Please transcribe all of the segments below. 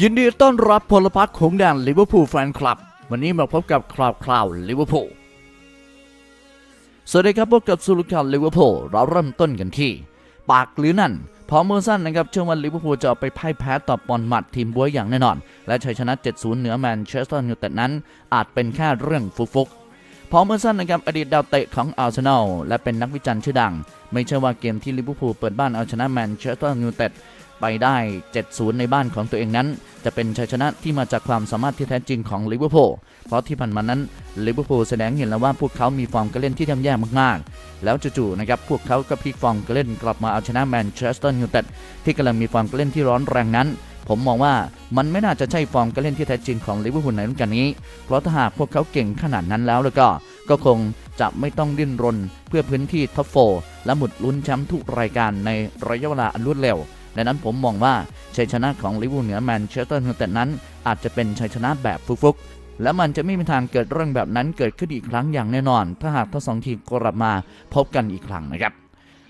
ยินดีต้อนรับพลพรรคของแดนลิเวอร์พูลแฟนคลับ วันนี้มาพบกับคราวคราวลิเวอร์พูลสวัสดีครับพบกับสุลการลิเวอร์พูลเราเริ่มต้นกันที่ ปากหรือนั่นพอเมอร์สันนะครับเชื่อว่าลิเวอร์พูลจะไปพ่ายแพ้ต่อบอลมัดทีมบัวอย่างแน่นอน และชัยชนะ 7-0 เหนือแมนเชสเตอร์ยูไนเต็ดนั้น อาจเป็นแค่เรื่องฟุกๆพอเมอร์สันนะครับอดีตดาวเตะของอาร์เซนอลและเป็นนักวิจารณ์ชื่อดัง ไม่ใช่ว่าเกมที่ลิเวอร์พูลเปิดบ้านเอาชนะแมนเชสเตอร์ยูไนเต็ด ไปได้ 7-0 ในบ้านของตัวเองนั้น จะเป็นชัยชนะที่มาจากความสามารถที่แท้จริงของลิเวอร์พูล เพราะที่ผ่านมานั้นลิเวอร์พูลแสดงเห็นแล้วว่าพวกเขามีฟอร์มการเล่นที่ย่ำแย่มากๆ แล้วจู่ๆนะครับพวกเขาก็พลิกฟอร์มการเล่นกลับมาเอาชนะแมนเชสเตอร์ยูไนเต็ดที่กำลังมีฟอร์มการเล่นที่ร้อนแรงนั้นผมมองว่ามันไม่น่าจะใช่ฟอร์มการเล่นที่แท้จริงของลิเวอร์พูลในฤดูกาลนี้ เพราะถ้าหากพวกเขาเก่งขนาดนั้นแล้วแล้วก็ ก็คงจะไม่ต้องดิ้นรน เพื่อพื้นที่ท็อปโฟร์และหมุดลุ้นแชมป์ทุกรายการในระยะเวลาอันรวดเร็ว ดังนั้นผมมองว่าชัยชนะของลิเวอร์พูลเหนือแมนเชสเตอร์ยูไนเต็ดนั้น อาจจะเป็นชัยชนะแบบฟุกๆ และมันจะไม่มีทางเกิดเรื่องแบบนั้นเกิดขึ้นอีกครั้งอย่างแน่นอน ถ้าหากทั้งสองทีมกลับมาพบกันอีกครั้งนะครับ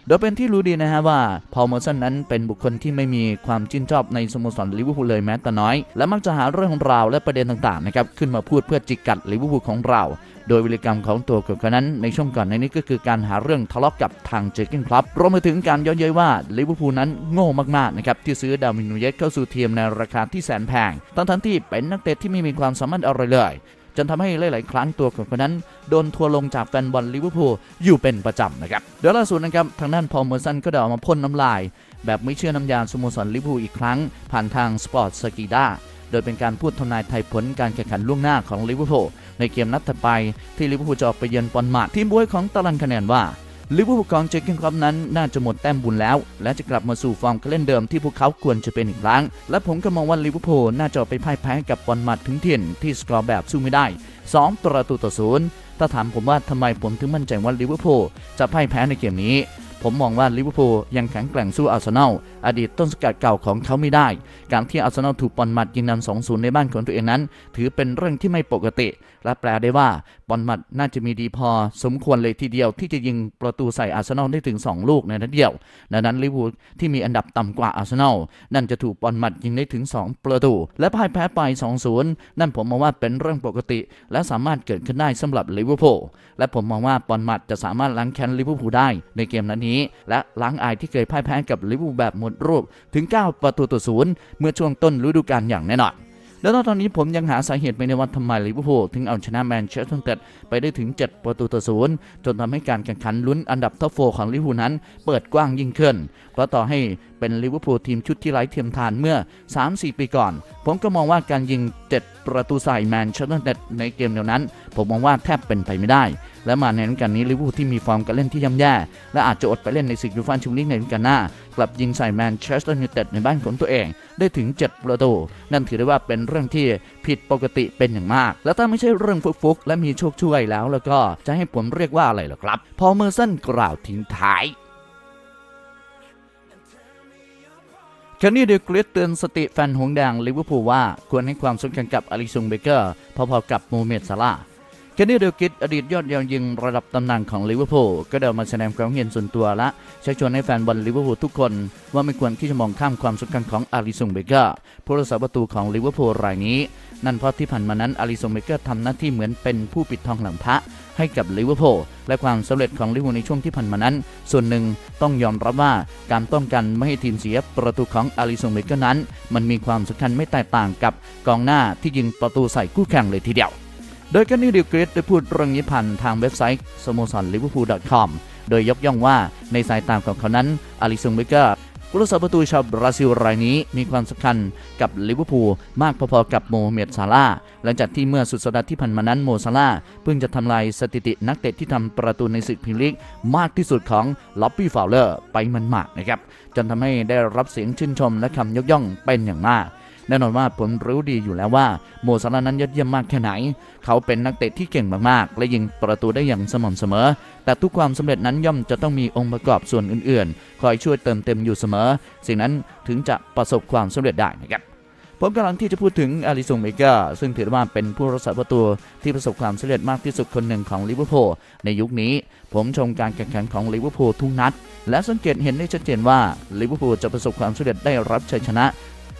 โดยเป็นที่รู้ดีนะฮะว่าพอลเมอร์สันนั้นเป็นบุคคลที่ไม่มีความชื่นชอบในสโมสรลิเวอร์พูลเลยแม้แต่น้อย และมักจะหาเรื่องของราวและประเด็นต่างๆนะครับขึ้นมาพูดเพื่อจิกกัดลิเวอร์พูลของเรา โดยวิริกรรมของตัวเขานั้นในช่วงก่อนในนี้ก็คือการหาเรื่องทะเลาะกับทางเจอร์กินครับรวมไปถึงการย้อนเย้ยว่าลิเวอร์พูลนั้นโง่มากๆนะครับที่ซื้อดาวินนูเยสเข้าสู่ทีมในราคาที่แสนแพงทั้งที่เป็นนักเตะที่ไม่มีความสามารถอะไรเลยจนทำให้หลาย ๆ ครั้งตัวของคนนั้น โดนทัวร์ลงจากแฟนบอลลิเวอร์พูลอยู่เป็นประจำนะครับเดี๋ยวล่าสุดนะครับทางด้านพอลเมอร์สันก็ได้ออกมาพ่นน้ำลาย แบบไม่เชื่อน้ำยาสโมสรลิเวอร์พูลอีกครั้ง ผ่านทางสปอร์ตสกีด้า โดยเป็นการพูดทำนายไทยผลการแข่งขันล่วงหน้าของลิเวอร์พูลในเกมนัดถัดไปที่ลิเวอร์พูลจะออกไปเยือนปอนมาทีมบวยของตารางคะแนนว่าลิเวอร์พูลของเจอร์เกนคลับนั้นน่าจะหมดแต้มบุญแล้ว และจะกลับมาสู่ฟอร์มการเล่นเดิมที่พวกเขาควรจะเป็นอีกครั้ง และผมก็มองว่าลิเวอร์พูลน่าจะไปพ่ายแพ้กับบอลมัดถึงเถิ่นที่สกอร์แบบสู้ไม่ได้ 2 ประตูต่อศูนย์ถ้าถามผมว่าทำไมผมถึงมั่นใจว่าลิเวอร์พูลจะพ่ายแพ้ในเกมนี้ ผมมองว่าลิเวอร์พูลยังแข็งแกร่งสู้อาร์เซนอล อดีตต้นสกัดเก่าของเขาไม่ได้ การที่อาร์เซนอลถูกบอลมัดยิงนำ2-0 ในบ้านของตัวเองนั้น ถือเป็นเรื่องที่ไม่ปกติ และแปลได้ว่าบอลมัดน่าจะมีดีพอ สมควรเลยทีเดียวที่จะยิงประตูใส่อาร์เซนอลได้ถึง 2 ลูกในนัดเดียว ดังนั้นลิเวอร์พูลที่มีอันดับต่ำกว่าอาร์เซนอลนั่นจะถูกบอลมัดยิงได้ถึง 2 ประตู และพ่ายแพ้ไป 2-0 นั่นผมมองว่าเป็นเรื่องปกติ และสามารถเกิดขึ้นได้สำหรับลิเวอร์พูลและผมมองว่าบอลมัดจะสามารถล้างแค้นลิเวอร์พูลได้ในเกมนัดนี้ และล้างอายที่เคยพ่ายแพ้กับลิเวอร์พูลแบบหมดรูปถึง 9 ประตูต่อศูนย์เมื่อช่วงต้นฤดูกาลอย่างแน่นอนแล้วตอนนี้ผมยังหาสาเหตุไม่ได้ว่าทำไมลิเวอร์พูลถึงเอาชนะแมนเชสเตอร์ยูไนเต็ดไปได้ถึง 7 ประตูต่อศูนย์จนทำให้การแข่งขันลุ้นอันดับท็อปโฟร์ของลิเวอร์พูลนั้นเปิดกว้างยิ่งขึ้น เพราะต่อให้เป็นลิเวอร์พูลทีมชุดที่ไร้เทียมทานเมื่อ 3-4 ปีก่อน ผมก็มองว่าการยิง 7 ประตูใส่แมนเชสเตอร์ยูไนเต็ดในเกมเดียวนั้น ผมมองว่าแทบเป็นไปไม่ได้ และมาในฤดูกาลนี้ลิเวอร์พูลที่มีฟอร์มการเล่นที่ย่ำแย่ และอาจจะอดไปเล่นในศึกยูฟ่าแชมเปี้ยนลีกในฤดูกาลหน้ากลับยิงใส่แมนเชสเตอร์ยูไนเต็ดในบ้านของตัวเองได้ถึง 7 ประตู นั่นถือได้ว่าเป็นเรื่องที่ผิดปกติเป็นอย่างมาก และถ้าไม่ใช่เรื่องฟุกๆและมีโชคช่วยแล้วแล้วก็จะให้ผมเรียกว่าอะไรล่ะครับ พอเมอร์สันกล่าวทิ้งท้ายแคนนี่เดลกริสเตือนสติแฟนหงแดงลิเวอร์พูลว่าควรให้ความสำคัญกับอลิซงเบเกอร์พอๆกับโมเมดซาลา ห์แคนนี่เดลกริสอดีตยอดเยาวยิงระดับตำนานของลิเวอร์พูลก็เดินมาแสดงความเห็นส่วนตัวและชักชวนให้แฟนบอลลิเวอร์พูลทุกคน ว่าไม่ควรที่จะมองข้ามความสำคัญของอลิซงเบเกอร์ผู้รักษาประตูของลิเวอร์พูลรายนี้นั่นเพราะที่ผ่านมานั้นอลิซงเบเกอร์ทำหน้าที่เหมือนเป็นผู้ปิดทองหลังพระให้กับลิเวอร์พูลและความสำเร็จของลิเวอร์พูลในช่วงที่ผ่านมานั้น ส่วนหนึ่งต้องยอมรับว่าการป้องกันไม่ให้ทีมเสียประตูของอาริซงเบเกอร์นั้น มันมีความสำคัญไม่แตกต่างกับกองหน้าที่ยิงประตูใส่คู่แข่งเลยทีเดียว โดยกันนี่ดิวกริสได้พูดเรื่องนี้ผ่านทางเว็บไซต์สโมสรลิเวอร์พูล .com โดยยกย่องว่าในสายตาของเขานั้นอาริซงเบเกอร์ผู้รักษาประตูชาวบราซิลรายนี้มีความสำคัญกับลิเวอร์พูลมากพอๆกับโมฮัมเหม็ดซาลาหลังจากที่เมื่อสุดสัปดาห์ที่ผ่านมานั้นโมซาลาเพิ่งจะทำลายสถิตินักเตะที่ทำประตูในศึกพรีเมียร์ลีกมากที่สุดของล็อบบี้ฟาวเลอร์ไปมันมากนะครับจนทำให้ได้รับเสียงชื่นชมและคำยกย่องเป็นอย่างมาก แน่นอนว่าผมรู้ดีอยู่แล้วว่าโมซาลานั้นยอดเยี่ยมมากแค่ไหน เขาเป็นนักเตะที่เก่งมากๆ และยิงประตูได้อย่างสม่ำเสมอ แต่ทุกความสำเร็จนั้นย่อมจะต้องมีองค์ประกอบส่วนอื่นๆ คอยช่วยเติมเต็มอยู่เสมอ สิ่งนั้นถึงจะประสบความสำเร็จได้นะครับผมกำลังที่จะพูดถึงอาริซงเมกอร์ซึ่งถือว่าเป็นผู้รักษาประตูที่ประสบความสำเร็จมากที่สุดคนหนึ่งของลิเวอร์พูลในยุคนี้ ผมชมการแข่งขันของลิเวอร์พูลทุกนัด และสังเกตเห็นได้ชัดเจนว่าลิเวอร์พูลจะประสบความสำเร็จได้รับชัยชนะ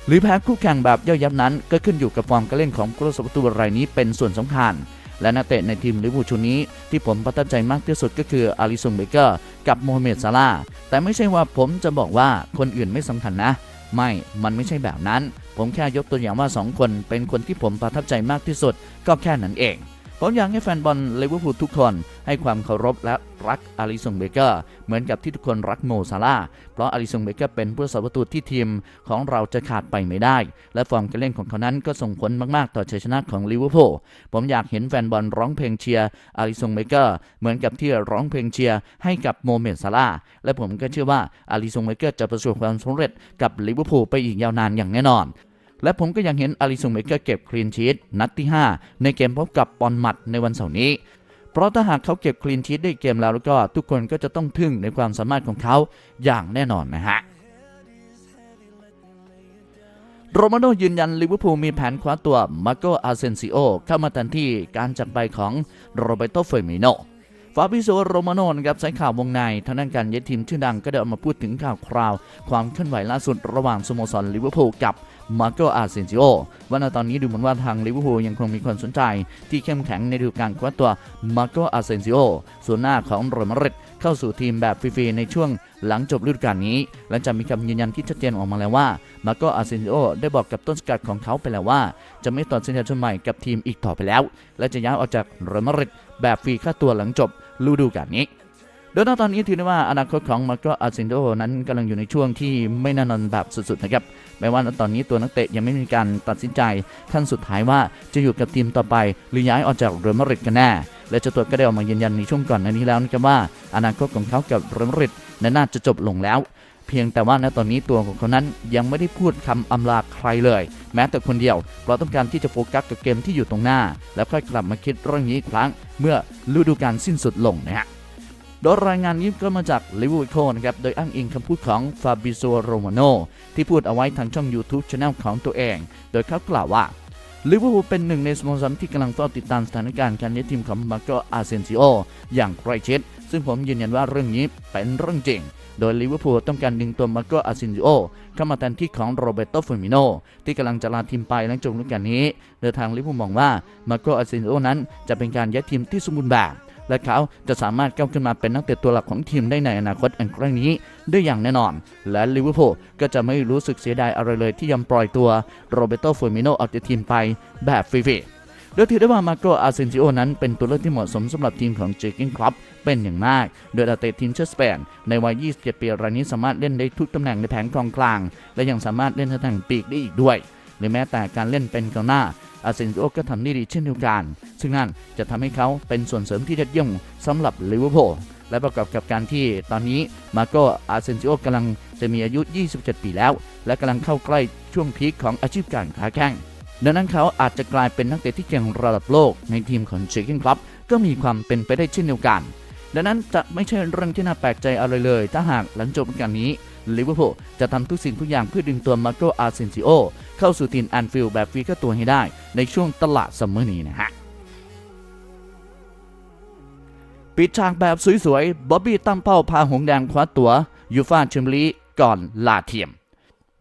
หรือแพ้คู่แข่งแบบย่อยยับนั้น ก็ขึ้นอยู่กับฟอร์มการเล่นของผู้รักษาประตูรายนี้เป็นส่วนสำคัญ และนักเตะในทีมลิเวอร์พูลชุดนี้ ที่ผมประทับใจมากที่สุดก็คืออาริสันเบเกอร์กับโมฮัมเหม็ดซาลาแต่ไม่ใช่ว่าผมจะบอกว่าคนอื่นไม่สำคัญนะ ไม่ มันไม่ใช่แบบนั้น ผมแค่ยกตัวอย่างว่า 2 คนเป็นคนที่ผมประทับใจมากที่สุด ก็แค่นั้นเอง ผมอยากให้แฟนบอลลิเวอร์พูลทุกคนให้ความเคารพและรักอาริสันเบเกอร์เหมือนกับที่ทุกคนรักโมซาลาเพราะอาริสันเบเกอร์เป็นผู้รักษาประตูที่ทีมของเราจะขาดไปไม่ได้ และฟอร์มการเล่นของเขานั้นก็ส่งผลมากๆ ต่อชัยชนะของลิเวอร์พูลผมอยากเห็นแฟนบอลร้องเพลงเชียร์อาริสันเบเกอร์เหมือนกับที่ร้องเพลงเชียร์ให้กับโมเมดซาลาและผมก็เชื่อว่าอาริสันเบเกอร์จะประสบความสำเร็จกับลิเวอร์พูลไปอีกยาวนานอย่างแน่นอน และผมก็ยังเห็นอาริสันเบเกอร์เก็บคลีนชีตนัดที่ 5 ในเกมพบกับปอนมัดในวันเสาร์นี้ เพราะถ้าหากเขาเก็บคลีนชีตได้เกมแล้วแล้วก็ทุกคนก็จะต้องทึ่งในความสามารถของเขาอย่างแน่นอนนะฮะโรมาโนยืนยันลิเวอร์พูลมีแผนคว้าตัวมาโกอาเซนซิโอเข้ามาแทนที่การจากไปของโรเบโตเฟมิโน ฟาบิโซโรมาโนนครับสายข่าววงในทางด้านการย้ายทีมชื่อดังก็ได้ออกมาพูดถึงข่าวคราว ความเคลื่อนไหวล่าสุดระหว่างสโมสรลิเวอร์พูลกับมาโกอาเซนซิโอว่าในตอนนี้ดูเหมือนว่าทางลิเวอร์พูลยังคงมีความสนใจ ที่เข้มแข็งในฤดูกาลคว้าตัวมาโกอาเซนซิโอส่วนหน้าของโรมาริดเข้าสู่ทีมแบบฟรีๆในช่วงหลังจบฤดูกาลนี้หลังจากมีคำยืนยันที่ชัดเจนออกมาแล้วว่ามาโกอาเซนซิโอได้บอกกับต้นสกัดของเขาไปแล้วว่า จะไม่ต่อสัญญาชนใหม่กับทีมอีกต่อไปแล้ว และจะย้ายออกจากเรอัลมาดริดแบบฟรีค่าตัวหลังจบ ฤดูกาลนี้โดยตอนนี้ถือได้ว่าอนาคตของมาร์โกอาเซนโดนั้นกำลังอยู่ในช่วงที่ไม่แน่นอนแบบสุดๆนะครับแม้ว่าตอนนี้ตัวนักเตะยังไม่มีการตัดสินใจขั้นสุดท้ายว่าจะอยู่กับทีมต่อไป หรือย้ายออกจากเรอัลมาดริดกันแน่ และเจ้าตัวก็ได้ออกมายืนยันในช่วงก่อนหน้านี้แล้วนะครับว่า อนาคตของเขากับเรอัลมาดริดนั้นน่าจะจบลงแล้ว เพียงแต่ว่าณตอนนี้ตัวของเขานั้นยังไม่ได้พูดคำอำลาใครเลย แม้แต่คนเดียวเพราะต้องการที่จะโฟกัสกับเกมที่อยู่ตรงหน้า แล้วค่อยกลับมาคิดเรื่องนี้อีกครั้ง เมื่อฤดูกาลสิ้นสุดลงนะฮะโดยรายงานนี้ก็มาจากลิเวอร์พูลนะครับ โดยอ้างอิงคำพูดของฟาบิโซโรมาโนที่พูดเอาไว้ทางช่อง YouTube Channel ของตัวเอง โดยเขากล่าวว่า ลิเวอร์พูลเป็นหนึ่งในสโมสรที่กำลังเฝ้าติดตามสถานการณ์การย้ายทีมของมาโกอาเซนซิโออย่างใกล้ชิดซึ่งผมยืนยันว่าเรื่องนี้เป็นเรื่องจริง โดยลิเวอร์พูลต้องการดึงตัวมาโกอาเซนซิโอเข้ามาแทนที่ของโรเบโตฟูมิโนที่กำลังจะลาทีมไปหลังจบฤดูกาลนี้โดยทางลิเวอร์พูลมองว่ามาโกอาเซนซิโอนั้นจะเป็นการย้ายทีมที่สมบูรณ์แบบ และเขาจะสามารถก้าวขึ้นมาเป็นนักเตะตัวหลักของทีมได้ในอนาคตอันใกล้นี้ได้อย่างแน่นอน และลิเวอร์พูลก็จะไม่รู้สึกเสียดายอะไรเลยที่ยอมปล่อยตัวโรเบโตฟอร์มิโนออกจากทีมไปแบบฟรีๆโดยถือได้ว่ามาโกอาเซนซิโอนั้นเป็นตัวเลือกที่เหมาะสมสำหรับทีมของเจอร์เกนคลับเป็นอย่างมาก โดยนักเตะทีมเชสเปนในวัย 27 ปีรายนี้สามารถเล่นได้ทุกตำแหน่งในแผงกองกลาง และยังสามารถเล่นตำแหน่งปีกได้อีกด้วย หรือแม้แต่การเล่นเป็นกองหน้า อาเซนซิโอก็ทำได้ดีเช่นเดียวกัน ซึ่งนั่นจะทำให้เขาเป็นส่วนเสริมที่ยอดเยี่ยมสำหรับลิเวอร์พูลและประกอบกับการที่ตอนนี้มาโกอาเซนซิโอกำลังจะมีอายุ 27 ปีแล้ว และกำลังเข้าใกล้ช่วงพีคของอาชีพการค้าแข่งดังนั้นเขาอาจจะกลายเป็นนักเตะที่เก่งระดับโลกในทีมของเชคเกนครับก็มีความเป็นไปได้เช่นเดียวกัน ดังนั้นจะไม่ใช่เรื่องที่น่าแปลกใจอะไรเลย ถ้าหากหลังจบกาลนี้ ลิเวอร์พูลจะทำทุกสิ่งทุกอย่างเพื่อดึงตัวมาโกอาเซนซิโอเข้าสู่ทีมแอนฟิลด์แบบฟรีค่าตัวให้ได้ ในช่วงตลาดซัมเมอร์นี้นะฮะปิดฉากแบบสวยๆ บ๊อบบี้ตั้งเป้าพาหงแดงคว้าตัวยูฟาแชมเปี้ยนลีกก่อนลาเทียม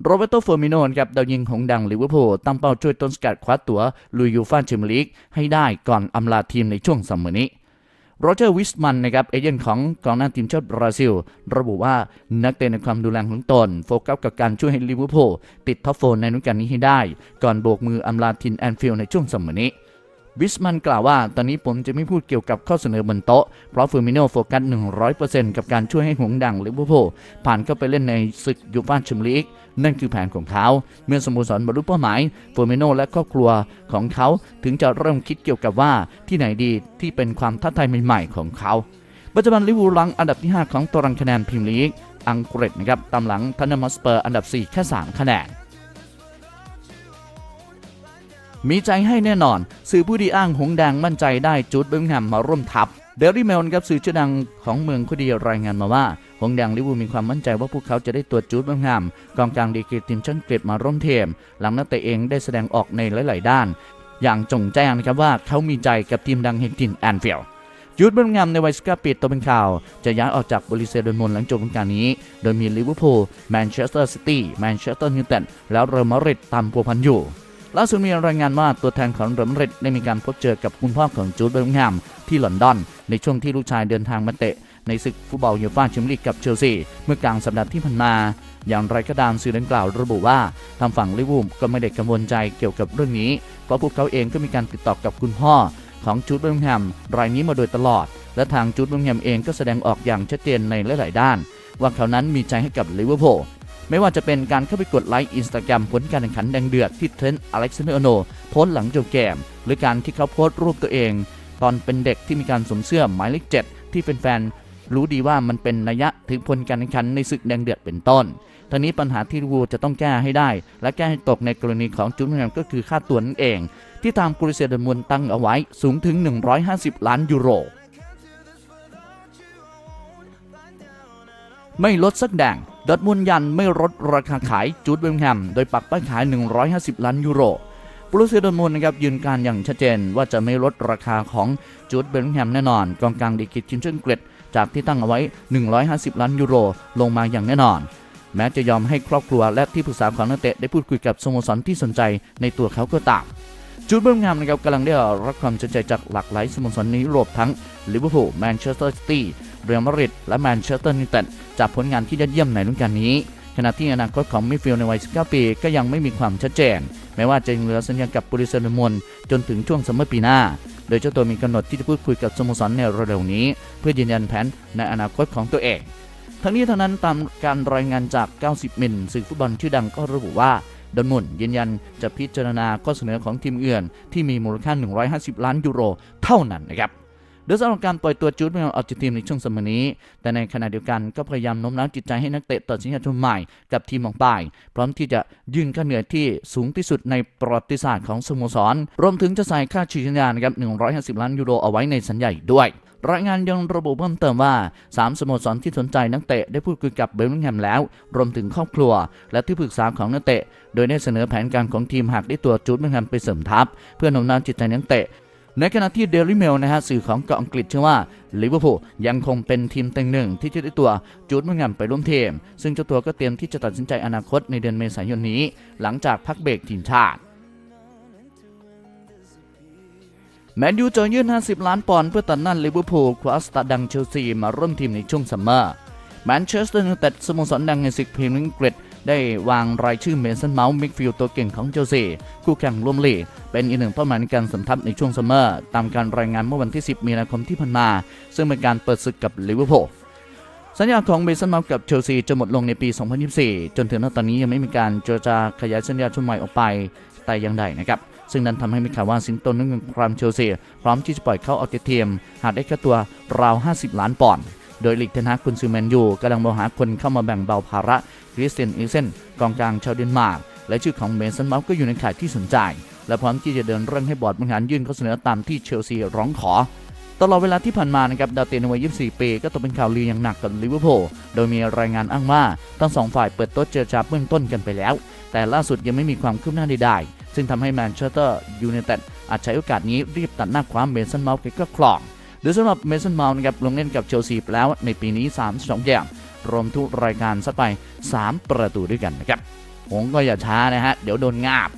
โรเบโตเฟอร์มิโนนครับดาวยิงของดังลิเวอร์พูลตั้งเป้าช่วยต้นสกัดคว้าตัวลุยยูฟาแชมเปี้ยนลีกให้ได้ก่อนอำลาทีมในช่วงซัมเมอร์นี้ โรเจอร์วิสมันนะครับเอเจนต์ของกองหน้าทีมชาติบราซิล ระบุว่านักเตะในความดูแลของตน โฟกัสกับการช่วยให้ลิเวอร์พูลติดท็อปโฟนในฤดูกาลนี้ให้ได้ ก่อนโบกมืออำลาทินแอนฟิลด์ในช่วงซัมเมอร์นี้ วิสมันกล่าวว่า ตอนนี้ผมจะไม่พูดเกี่ยวกับข้อเสนอบนโต๊ะ เพราะฟอร์มิโนโฟกัส 100%กับการช่วยให้หงดังลิเวอร์พูลผ่านเข้าไปเล่นในศึกยูฟ่าแชมเปี้ยนลีกนั่นคือแผนของเขา เมื่อสโมสรบรรลุเป้าหมายฟอร์มิโนและครอบครัวของเขาถึงจะเริ่มคิดเกี่ยวกับว่าที่ไหนดีที่เป็นความท้าทายใหม่ๆของเขาปัจจุบันลิเวอร์พูลังอันดับที่ 5 ของตารางคะแนนพรีเมียร์ลีกอังกฤษนะครับตามหลังทันเนอร์มอสเปอร์อันดับ 4 แค่ 3 คะแนน มีใจให้แน่นอน สื่อผู้ดีอ้างหงแดงมั่นใจได้จูดเบิงแฮมมาร่วมทัพเดลี่เมลครับสื่อชื่อดังของเมืองคุดีรายงานมาว่า หงแดงลิเวอร์พูลมีความมั่นใจว่าพวกเขาจะได้ตัวจูดเบิงแฮมกองกลางดีกรีทีมชาติอังกฤษมาร่วมเทม หลังนักเตะเองได้แสดงออกในหลาย ๆ ด้าน อย่างจงแจ้งนะครับว่าเขามีใจกับทีมดังแห่งถิ่นแอนฟิลด์จูดเบลลิงแฮมในวัย19ปีตัวเป็นข่าว จะย้ายออกจากบริเซโดนมนหลังจบฤดูกาลนี้ โดยมีลิเวอร์พูลแมนเชสเตอร์ซิตี้แมนเชสเตอร์ยูไนเต็ดแล้วเรอัลมาดริดตามพัวพันอยู่ ล่าสุดมีรายงานว่าตัวแทนของเรอัลมาดริดได้มีการพบเจอกับคุณพ่อของจูดเบลลิงแฮมที่ลอนดอน ในช่วงที่ลูกชายเดินทางมาเตะ ในศึกฟุตบอลยูฟ่าแชมเปี้ยนลีกกับเชลซีเมื่อกลางสัปดาห์ที่ผ่านมา อย่างไรก็ตามสื่อดังกล่าวระบุว่าทางฝั่งลิเวอร์พูลก็ไม่ได้กังวลใจเกี่ยวกับเรื่องนี้ เพราะพวกเขาเองก็มีการติดต่อกับคุณพ่อของจูดเบลลิงแฮมรายนี้มาโดยตลอด และทางจูดเบลลิงแฮมเองก็แสดงออกอย่างชัดเจนในหลาย ๆ ด้านว่าเขานั้นมีใจให้กับลิเวอร์พูล ไม่ว่าจะเป็นการเข้าไปกดไลค์อินสตาแกรมผลการแข่งขันแดงเดือดที่เทรนต์อเล็กซานเดอร์โนโพสหลังจบเกม หรือการที่เขาโพสรูปตัวเอง ตอนเป็นเด็กที่มีการสวมเสื้อหมายเลขเจ็ดที่เป็นแฟนๆรู้ดีว่ามันเป็นนัยยะถึงผลการแข่งขันในศึกแดงเดือดเป็นต้นทั้งนี้ปัญหาที่ลิเวอร์พูลจะต้องแก้ให้ได้ และแก้ให้ตกในกรณีของจูดเบลลิงแฮมก็คือค่าตัวนั่นเอง ที่ตามกุริเซียดมวนตั้งเอาไว้สูงถึง 150 ล้านยูโร ไม่ลดสักแดงดอร์ทมุนยันไม่ลดราคาขายจูดเบลลิงแฮมโดยปักป้ายขาย 150 ล้านยูโรบรูเซียดอทมุนนะครับยืนการอย่างชัดเจนว่าจะไม่ลดราคาของจูดเบลลิงแฮมแน่นอน กองกลางดีกรีทีมชาติอังกฤษจากที่ตั้งเอาไว้ 150 ล้านยูโร ลงมาอย่างแน่นอน แม้จะยอมให้ครอบครัวและที่ปรึกษาของนักเตะได้พูดคุยกับสโมสรที่สนใจในตัวเขาก็ตามจูดเบลลิงแฮมนะครับกำลังได้รับความสนใจจากหลากหลายสโมสรในยุโรปทั้งลิเวอร์พูลแมนเชสเตอร์ซิตี้เรอัลมาดริดและแมนเชสเตอร์ยูไนเต็ด จากผลงานที่ยอดเยี่ยมในฤดูกาลนี้ ขณะที่อนาคตของมิฟิลในวัย 19 ปี ก็ยังไม่มีความชัดเจน แม้ว่าจะยังเหลือสัญญากับบุริเซนมนจนถึงช่วงซัมเมอร์ปีหน้า โดยเจ้าตัวมีกำหนดที่จะพูดคุยกับสโมสรในเร็วๆนี้ เพื่อยืนยันแผนในอนาคตของตัวเองทั้งนี้ทั้งนั้นตามการรายงานจาก 90 มิลสื่อฟุตบอลชื่อดังก็ระบุว่าดอนมุนยืนยันจะพิจารณาข้อเสนอของทีมเอื่น ที่มีมูลค่า 150 ล้านยูโร เท่านั้นนะครับ โดยสำหรับการปล่อยตัวจูดเบลออกจากทีมในช่วงสมัยนี้ แต่ในขณะเดียวกันก็พยายามโน้มน้าวจิตใจให้นักเตะตัดสินใจทุนใหม่กับทีมของป่าย พร้อมที่จะยื่นค่าเหนื่อยที่สูงที่สุดในประวัติศาสตร์ของสโมสร รวมถึงจะใส่ค่าฉีดสัญญานะครับ150 ล้านยูโรเอาไว้ในสัญญาอีกด้วยรายงานยังระบุเพิ่มเติมว่า 3 สโมสรที่สนใจนักเตะได้พูดคุยกับเบลลิงแฮมแล้ว รวมถึงครอบครัว และที่ปรึกษาของนักเตะ โดยได้เสนอแผนการของทีมหากได้ตัวจูดเบลลิงแฮมไปเสริมทัพ เพื่อโน้มน้าวจิตใจนักเตะ ในขณะที่เดลิเมลนะฮะสื่อของเกาะอังกฤษเชื่อว่าลิเวอร์พูลยังคงเป็นทีมเต็งหนึ่งที่จะได้ตัวจูดเบลลิงแฮมไปร่วมทีม ซึ่งเจ้าตัวก็เตรียมที่จะตัดสินใจอนาคตในเดือนเมษายนนี้ หลังจากพักเบรกทีมชาติแมนยูจะยื่น 50 ล้านปอนด์เพื่อตัดนั่นลิเวอร์พูลคว้าสตาร์ดังเชลซีมาร่วมทีมในช่วงซัมเมอร์แมนเชสเตอร์ยูไนเต็ดสโมสรดังในศึกพรีเมียร์ลีกอังกฤษ ได้วางรายชื่อเมสันเมาส์มิกฟิลด์ตัวเก่งของเชลซีคู่แข่งร่วมลีกเป็นอีกหนึ่งเป้าหมายในการสมทับในช่วงซัมเมอร์ ตามการรายงานเมื่อวันที่ 10 มีนาคมที่ผ่านมา ซึ่งเป็นการเปิดศึกกับลิเวอร์พูลสัญญาของเมสันเมาส์กับเชลซีจะหมดลงในปี 2024 จนถึงณตอนนี้ยังไม่มีการเจรจาขยายสัญญาชุดใหม่ออกไปแต่อยังใดนะครับซึ่งนั้นทำให้มีข่าวว่าสิงโตนึ่งครามเชลซีพร้อมที่จะปล่อยเขาออกจากทีมหากได้ค่าตัวราว 50 ล้านปอนด์ โดยลีกเทนฮากคุณซูแมนยูกำลังมองหาคนเข้ามาแบ่งเบาภาระคริสเตียนอีเซนกองกลางชาวเดนมาร์กและชื่อของเมสันเมาส์ก็อยู่ในข่ายที่สนใจ และพร้อมที่จะเดินเรื่องให้บอร์ดบริหารยื่นข้อเสนอตามที่เชลซีร้องขอตลอดเวลาที่ผ่านมานะครับดาวเตนในวัย 24 ปีก็ตกเป็นข่าวลืออย่างหนักกับลิเวอร์พูล โดยมีรายงานอ้างว่าทั้งสองฝ่ายเปิดโต๊ะเจรจาเบื้องต้นกันไปแล้ว แต่ล่าสุดยังไม่มีความคืบหน้าใดๆ ซึ่งทำให้แมนเชสเตอร์ยูไนเต็ดอาจใช้โอกาสนี้รีบตัดหน้าคว้าเมสันเมาส์ไปก็คลอง โดยสำหรับเมสันเมาส์นะครับลงเล่นกับเชลซีไปแล้วในปีนี้ 32เกมรวมทุกรายการซัดไป 3 ประตูด้วยกันนะครับผมก็อย่าช้านะฮะ เดี๋ยวโดนงาบ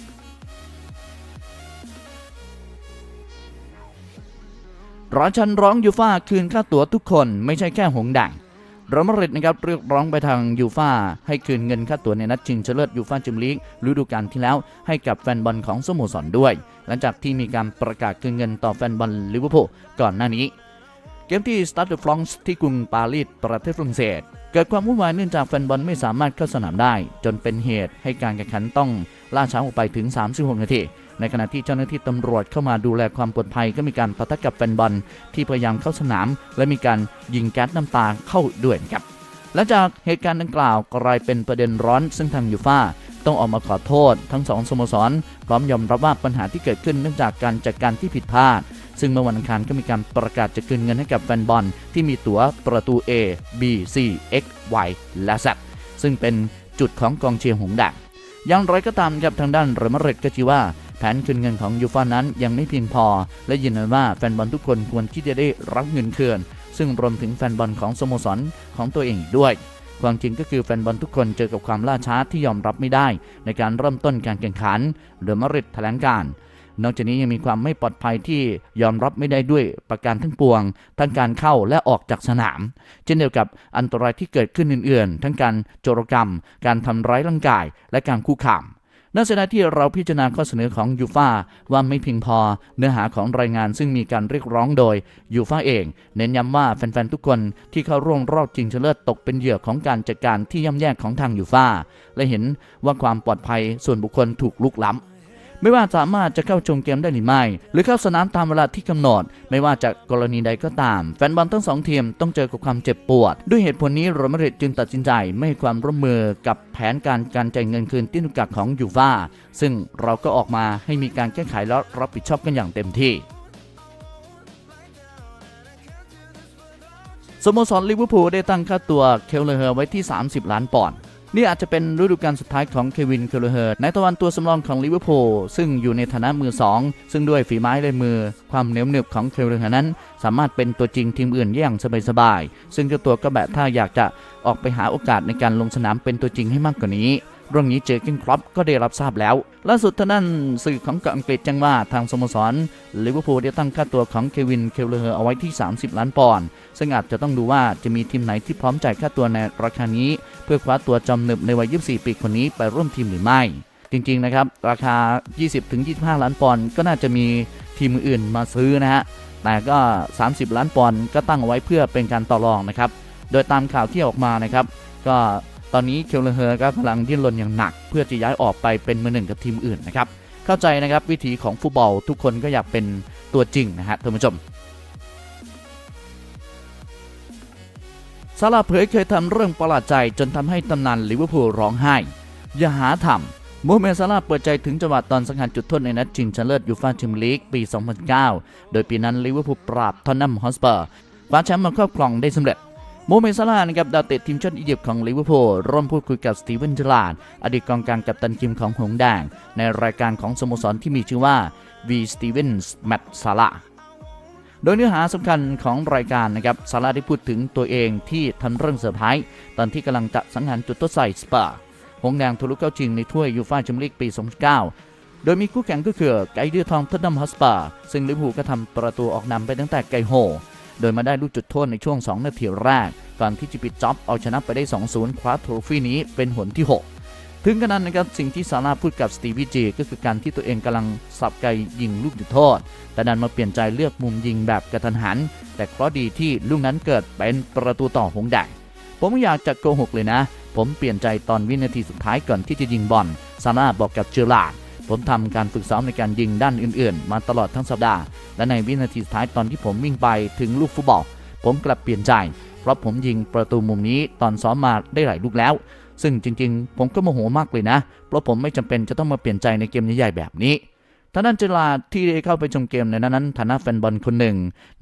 ร้อนชันร้องยูฟ่าคืนค่าตั๋วทุกคนไม่ใช่แค่หงดัง รอัลมาดริดนะครับเรียกร้องไปทางยูฟาให้คืนเงินค่าตั๋วในนัดชิงชนะเลิศยูฟาแชมเปี้ยนลีกฤดูกาลที่แล้วให้กับแฟนบอลของสโมสรด้วย หลังจากที่มีการประกาศคืนเงินต่อแฟนบอลลิเวอร์พูลก่อนหน้านี้ เกมที่สตาร์ดฟรองส์ที่กรุงปารีสประเทศฝรั่งเศส เกิดความวุ่นวายเนื่องจากแฟนบอลไม่สามารถเข้าสนามได้ จนเป็นเหตุให้การแข่งขันต้องล่าช้าออกไปถึง 36 นาที ในขณะที่เจ้าหน้าที่ตำรวจเข้ามาดูแลความปลอดภัยก็มีการปะทะกับแฟนบอลที่พยายามเข้าสนาม และมีการยิงแก๊สน้ำตาเข้าด้วยนครับหลังจากเหตุการณ์ดังกล่าวกลายเป็นประเด็นร้อนซึ่งทางยูฟ่าต้องออกมาขอโทษทั้งสองสโมสร พร้อมยอมรับว่าปัญหาที่เกิดขึ้นเนื่องจากการจัดการที่ผิดพลาด ซึ่งเมื่อวันอังคารก็มีการประกาศจะคืนเงินให้กับแฟนบอลที่มีตั๋วประตู A B C X Y และ Z ซึ่งเป็นจุดของกองเชียร์หงส์แดงอย่างไรก็ตามครับทางด้านเรอัลมาดริดก็ชี้ว่า แผนคืนเงินของยูฟ่านั้นยังไม่เพียงพอ และยืนยันว่าแฟนบอลทุกคนควรที่จะได้รับเงินคืน ซึ่งรวมถึงแฟนบอลของสโมสรของตัวเองด้วยความจริงก็คือแฟนบอลทุกคนเจอกับความล่าช้าที่ยอมรับไม่ได้ ในการเริ่มต้นการแข่งขันเดอมาริดแถลงการ นอกจากนี้ยังมีความไม่ปลอดภัยที่ยอมรับไม่ได้ด้วยประการทั้งปวง ทั้งการเข้าและออกจากสนาม เช่นเดียวกับอันตรายที่เกิดขึ้นอื่นๆ ทั้งการโจรกรรม การทำร้ายร่างกาย และการคุกคาม น่าเสียดายที่เราพิจารณาข้อเสนอของยูฟาว่าไม่เพียงพอเนื้อหาของรายงานซึ่งมีการเรียกร้องโดยยูฟาเอง เน้นย้ำว่าแฟนๆทุกคนที่เข้าร่วมรอบชิงชนะเลิศตกเป็นเหยื่อของการจัดการที่ย่ำแย่ของทางยูฟาและเห็นว่าความปลอดภัยส่วนบุคคลถูกลุกล้ำ ไม่ว่าสามารถจะเข้าชมเกมได้หรือไม่ หรือเข้าสนามตามเวลาที่กำหนด ไม่ว่าจะกรณีใดก็ตาม แฟนบอลทั้งสองทีมต้องเจอกับความเจ็บปวด ด้วยเหตุผลนี้โรมาริดจึงตัดสินใจไม่ให้ความร่วมมือกับแผนการการจ่ายเงินคืนที่นุกักของยูฟาซึ่งเราก็ออกมาให้มีการแก้ไขและรับผิดชอบกันอย่างเต็มที่สโมสรลิเวอร์พูลได้ตั้งค่าตัวเคลเลอร์ไว้ที่ 30 ล้านปอนด์ นี่อาจจะเป็นฤดูกาลสุดท้ายของเควินเคลเฮิร์ในตะวันตัวสำรองของลิเวอร์พูลซึ่งอยู่ในฐานะมือ 2 ซึ่งด้วยฝีไม้ลายมือ ความเหนียวหนึบของเคลเฮิร์นั้น สามารถเป็นตัวจริงทีมอื่นได้อย่างสบายๆซึ่งเจ้าตัวก็แบบถ้าอยากจะออกไปหาโอกาสในการลงสนามเป็นตัวจริงให้มากกว่านี้ เรื่องนี้เจอร์เกนครอปก็ได้รับทราบแล้ว ล่าสุดท่านั้นสื่อของเกาะอังกฤษแจ้งว่าทางสโมสรลิเวอร์พูลได้ตั้งค่าตัวของเควินเคลเลอร์เอาไว้ที่ 30 ล้านปอนด์ซึ่งอาจจะต้องดูว่าจะมีทีมไหนที่พร้อมจ่ายค่าตัวในราคานี้ เพื่อคว้าตัวจอมหนึบในวัย 24 ปีคนนี้ไปร่วมทีมหรือไม่ จริงๆนะครับราคา 20-25 ล้านปอนด์ก็น่าจะมีทีมอื่นมาซื้อนะฮะแต่ก็ 30 ล้านปอนด์ก็ตั้งเอาไว้เพื่อเป็นการต่อรองนะครับโดยตามข่าวที่ออกมานะครับก็ ตอนนี้เคลเลอร์ก็กำลังดิ้นรนอย่างหนัก เพื่อจะย้ายออกไปเป็นมือหนึ่งกับทีมอื่นนะครับ เข้าใจนะครับวิธีของฟุตบอลทุกคนก็อยากเป็นตัวจริงนะฮะท่านผู้ชมซาลาเผยเคยทำเรื่องประหลาดใจจนทำให้ตำนานลิเวอร์พูลร้องไห้ อย่าหาทำโมเมดซาลาเปิดใจถึงจังหวะตอนสังหารจุดโทษในนัดชิงชนะเลิศยูฟ่าแชมเปี้ยนลีกปี 2009 โดยปีนั้นลิเวอร์พูลปราบทอนนัมฮอสเปอร์คว้าแชมป์มาครอบครองได้สำเร็จ โมเมซาลานะครับดาวเตะทีมชาติอียิปต์ของลิเวอร์พูลร่วมพูดคุยกับสตีเวนเจอราร์ดอดีตกองกลางกัปตันทีมของหงแดง ในรายการของสโมสรที่มีชื่อว่า V Stevens Matt Salah โดยเนื้อหาสำคัญของรายการนะครับซาร่าได้พูดถึงตัวเองที่ทำเรื่องเซอร์ไพรส์ตอนที่กำลังจะสังหารจุดโทษใส่สปอร์หงแดงทะลุเข้าชิงในถ้วยยูฟ่าแชมเปี้ยนลีกปี 2009โดยมีคู่แข่งก็คือไกเดือทองทัตนัมฮอสปา ซึ่งลิเวอร์พูลก็ทำประตูออกนำไปตั้งแต่ไกโฮ โดยมาได้ลูกจุดโทษในช่วง 2 นาทีแรก ก่อนที่จะปิจ็อบเอาชนะไปได้ 2-0 คว้าโทรฟี่นี้เป็นหนที่ 6 ถึงขนาดนะครับ สิ่งที่ซาร่าพูดกับสตีวีเจก็คือการที่ตัวเองกำลังสับไกยิงลูกจุดโทษ แต่ดันมาเปลี่ยนใจเลือกมุมยิงแบบกระทันหัน แต่เคราะดีที่ลูกนั้นเกิดเป็นประตูต่อหงแดงผมไม่อยากจะโกหกเลยนะ ผมเปลี่ยนใจตอนวินาทีสุดท้ายก่อนที่จะยิงบอลซาร่าบอกกับเจอราร์ด ผมทำการฝึกซ้อมในการยิงด้านอื่นๆ มาตลอดทั้งสัปดาห์ และในวินาทีสุดท้ายตอนที่ผมวิ่งไปถึงลูกฟุตบอล ผมกลับเปลี่ยนใจ เพราะผมยิงประตูมุมนี้ตอนซ้อมมาได้หลายลูกแล้ว ซึ่งจริงๆ ผมก็โมโหมากเลยนะ เพราะผมไม่จำเป็นจะต้องมาเปลี่ยนใจในเกมใหญ่ๆแบบนี้ท่านั้นเจลาที่ได้เข้าไปชมเกมในนั้นนั้นฐานะแฟนบอลคนหนึ่ง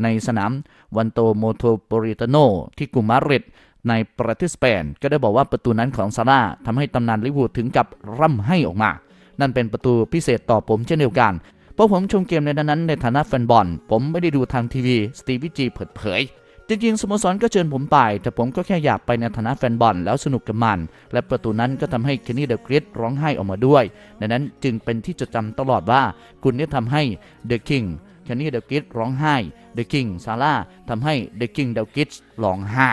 ในสนามวันโตโมโทโปริตโนที่กรุงมาดริดในประเทศสเปน ก็ได้บอกว่าประตูนั้นของซาร่าทำให้ตำนานลิเวอร์พูถึงกับร่ำให้ออกมา นั่นเป็นประตูพิเศษต่อผมเช่นเดียวกัน เพราะผมชมเกมในนั้นในฐานะแฟนบอล ผมไม่ได้ดูทางทีวี สตีวิจีเปิดเผยจริงๆสโมสรก็เชิญผมไป แต่ผมก็แค่อยากไปในฐานะแฟนบอลแล้วสนุกกับมัน และประตูนั้นก็ทำให้เคนนี่เดอะกริดร้องไห้ออกมาด้วย ดังนั้นจึงเป็นที่จดจำตลอดว่า คุณนี่ยทำให้เดอะคิงเคนนี่เดอะกริดร้องไห้เดอะคิงซาร่าทำให้เดอะคิงเดอะกริดร้องไห้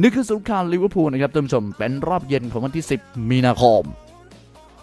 นี่คือสรุปข่าวลิเวอร์พูลนะครับท่านผู้ชมเป็นรอบเย็นของวันที่ 10 มีนาคม